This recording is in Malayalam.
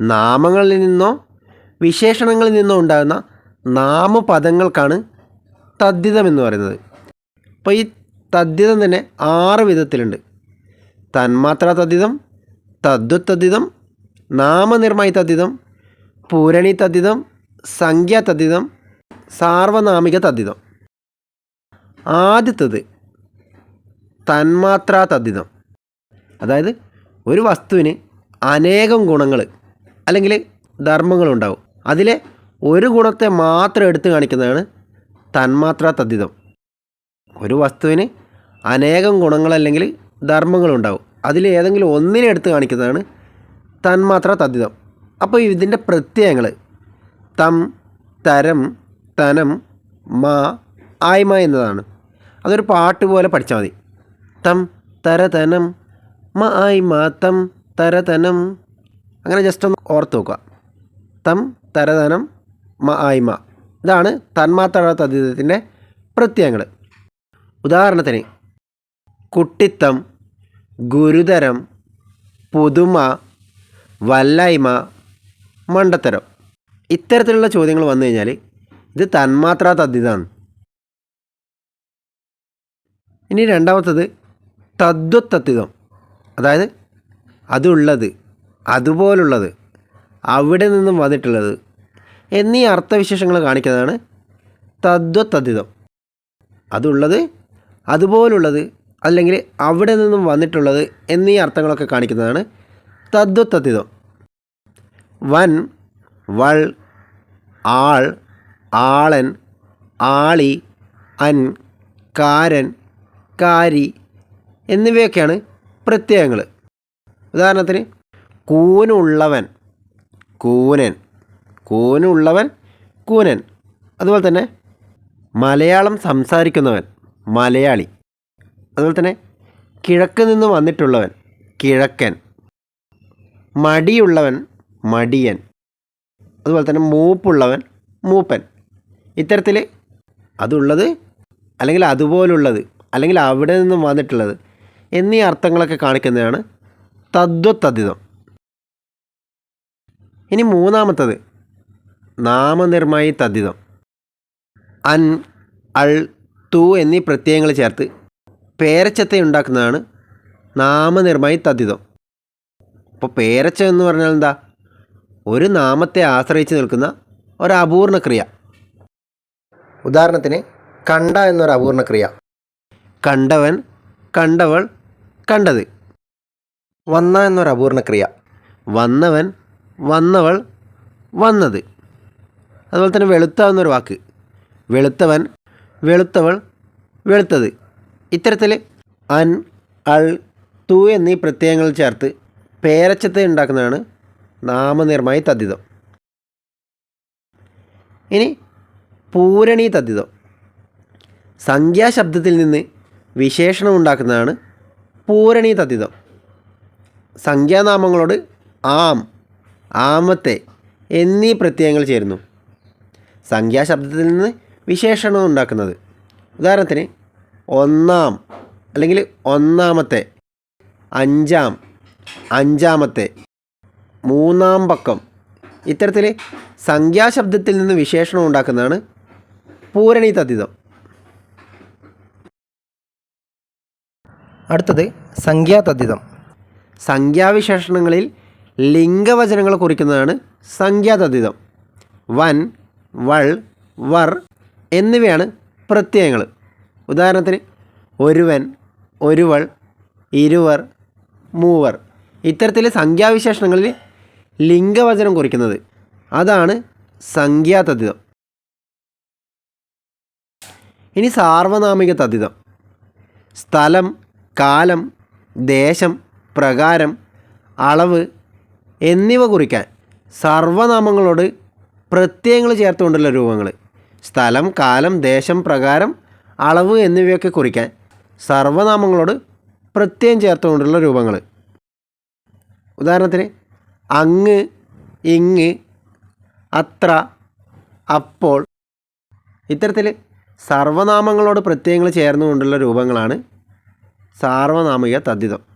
നാമങ്ങളിൽ നിന്നോ വിശേഷണങ്ങളിൽ നിന്നോ ഉണ്ടാകുന്ന നാമപദങ്ങൾക്കാണ് തദ്ധിതം എന്ന് പറയുന്നത്. അപ്പോൾ ഈ തദ്ധിതം തന്നെ ആറ് വിധത്തിലുണ്ട്. തന്മാത്രാ തദ്ധിതം തദ്വത്തദ്ധിതം നാമനിർമ്മായി തദ്ധിതം പൂരണി തദ്ധിതം സംഖ്യാ തദ്ധിതം സാർവനാമിക തദ്ധിതം. ആദ്യത്തത് തന്മാത്രാ തദ്ധിതം. അതായത് ഒരു വസ്തുവിന് അനേകം ഗുണങ്ങൾ അല്ലെങ്കിൽ ധർമ്മങ്ങളുണ്ടാവും. അതിലെ ഒരു ഗുണത്തെ മാത്രം എടുത്തു കാണിക്കുന്നതാണ് തന്മാത്രാ തദ്ധിതം ഒരു വസ്തുവിന് അനേകം ഗുണങ്ങളല്ലെങ്കിൽ ധർമ്മങ്ങളുണ്ടാവും. അതിൽ ഏതെങ്കിലും ഒന്നിനെ എടുത്തു കാണിക്കുന്നതാണ് തന്മാത്ര തദ്ധിതം അപ്പോൾ ഇതിന്റെ പ്രത്യയങ്ങൾ തം തരം തനം മാ ആയ്മ എന്നതാണ്. അതൊരു പാട്ട് പോലെ പഠിച്ചാൽ മതി. തം തരതനം മ ആയ്മ തം തരതനം അങ്ങനെ ജസ്റ്റ് ഒന്ന് ഓർത്ത് നോക്കുക. തം തരതനം മ ആയ്മ ഇതാണ് തന്മാത്ര തദ്ധിതത്തിന്റെ പ്രത്യയങ്ങൾ ഉദാഹരണത്തിന് കുട്ടിത്തം ഗുരുതരം പുതുമ വല്ലായ്മ മണ്ടത്തരം. ഇത്തരത്തിലുള്ള ചോദ്യങ്ങൾ വന്നു കഴിഞ്ഞാൽ ഇത് തന്മാത്രാ തദ്ധിതാണ് ഇനി രണ്ടാമത്തത് തദ്വത്തത്തിതം അതായത് അതുള്ളത്. അതുപോലുള്ളത് അവിടെ നിന്നും വന്നിട്ടുള്ളത് എന്നീ അർത്ഥവിശേഷങ്ങൾ കാണിക്കുന്നതാണ് തദ്വത്തദ്ധിതം അതുള്ളത് അതുപോലുള്ളത് അല്ലെങ്കിൽ അവിടെ നിന്നും വന്നിട്ടുള്ളത് എന്നീ അർത്ഥങ്ങളൊക്കെ കാണിക്കുന്നതാണ് തദ്വത്തദ്ധിതം വൻ വൾ ആൾ ആളൻ ആളി അൻ കാരൻ കാരി എന്നിവയൊക്കെയാണ് പ്രത്യയങ്ങൾ. ഉദാഹരണത്തിന് കൂനുള്ളവൻ. കൂനൻ. കൂനുള്ളവൻ കൂനൻ. അതുപോലെ തന്നെ മലയാളം സംസാരിക്കുന്നവൻ മലയാളി. അതുപോലെ തന്നെ കിഴക്ക് നിന്ന് വന്നിട്ടുള്ളവൻ കിഴക്കൻ. മടിയുള്ളവൻ മടിയൻ. അതുപോലെ തന്നെ മൂപ്പുള്ളവൻ മൂപ്പൻ. ഇത്തരത്തിൽ അതുള്ളത് അല്ലെങ്കിൽ അതുപോലുള്ളത് അല്ലെങ്കിൽ അവിടെ നിന്നും വന്നിട്ടുള്ളത് എന്നീ അർത്ഥങ്ങളൊക്കെ കാണിക്കുന്നതാണ് തദ്വത്തദ്ധിതം ഇനി മൂന്നാമത്തത്. നാമനിർമ്മായി തദ്ധിതം അൻ അൾ തു എന്നീ പ്രത്യയങ്ങൾ ചേർത്ത് പേരച്ചത്തെ ഉണ്ടാക്കുന്നതാണ് നാമനിർമ്മായി തദ്ധിതം അപ്പോൾ പേരച്ച എന്ന് പറഞ്ഞാൽ എന്താ? ഒരു നാമത്തെ ആശ്രയിച്ച് നിൽക്കുന്ന ഒരു അപൂർണ ക്രിയ ഉദാഹരണത്തിന് കണ്ട എന്നൊരു അപൂർണ ക്രിയ കണ്ടവൻ കണ്ടവൾ കണ്ടത്. വന്ന എന്നൊരു അപൂർണ ക്രിയ വന്നവൻ വന്നവൾ വന്നത്. അതുപോലെ തന്നെ വെളുത്ത എന്നൊരു വാക്ക്. വെളുത്തവൻ വെളുത്തവൾ വെളുത്തത്. ഇത്തരത്തിൽ അൻ അൾ തു എന്നീ പ്രത്യയങ്ങൾ ചേർത്ത് പേരച്ചത്തെ ഉണ്ടാക്കുന്നതാണ് നാമനിർമ്മായി തദ്ധിതം. ഇനി പൂരണി തദ്ധിതം. സംഖ്യാശബ്ദത്തിൽ നിന്ന് വിശേഷണം ഉണ്ടാക്കുന്നതാണ് പൂരണി തദ്ധിതം. സംഖ്യാനാമങ്ങളോട് ആം ആമത്തെ എന്നീ പ്രത്യയങ്ങൾ ചേരുന്നു. സംഖ്യാശബ്ദത്തിൽ നിന്ന് വിശേഷണം ഉണ്ടാക്കുന്നത്. ഉദാഹരണത്തിന് ഒന്നാം അല്ലെങ്കിൽ ഒന്നാമത്തെ അഞ്ചാം അഞ്ചാമത്തെ മൂന്നാം പക്കം. ഇത്തരത്തിൽ സംഖ്യാശബ്ദത്തിൽ നിന്ന് വിശേഷണം ഉണ്ടാക്കുന്നതാണ് പൂരണി തദ്ധിതം അടുത്തത് സംഖ്യാതദ്ധിതം സംഖ്യാവിശേഷണങ്ങളിൽ ലിംഗവചനങ്ങൾ കുറിക്കുന്നതാണ് സംഖ്യാതദ്ധിതം വൻ വൾ വർ എന്നിവയാണ് പ്രത്യയങ്ങൾ. ഉദാഹരണത്തിന് ഒരുവൻ ഒരുവൾ ഇരുവർ മൂവർ. ഇത്തരത്തിൽ സംഖ്യാവിശേഷണങ്ങളിൽ ലിംഗവചനം കുറിക്കുന്നത്. അതാണ് സംഖ്യാതദ്ധിതം ഇനി സാർവനാമിക തദ്ധിതം സ്ഥലം കാലം ദേശം പ്രകാരം അളവ് എന്നിവ കുറിക്കാൻ സർവനാമങ്ങളോട് പ്രത്യയങ്ങൾ ചേർത്തുകൊണ്ടുള്ള രൂപങ്ങൾ. സ്ഥലം കാലം ദേശം പ്രകാരം അളവ് എന്നിവയൊക്കെ കുറിക്കാൻ സർവനാമങ്ങളോട് പ്രത്യയം ചേർത്തുകൊണ്ടുള്ള രൂപങ്ങൾ. ഉദാഹരണത്തിന് അങ്ങ് ഇങ്ങ് അത്ര അപ്പോൾ. ഇത്തരത്തിൽ സർവനാമങ്ങളോട് പ്രത്യയങ്ങൾ ചേർന്നുകൊണ്ടുള്ള രൂപങ്ങളാണ് സാർവനാമിക തദ്ധിതം.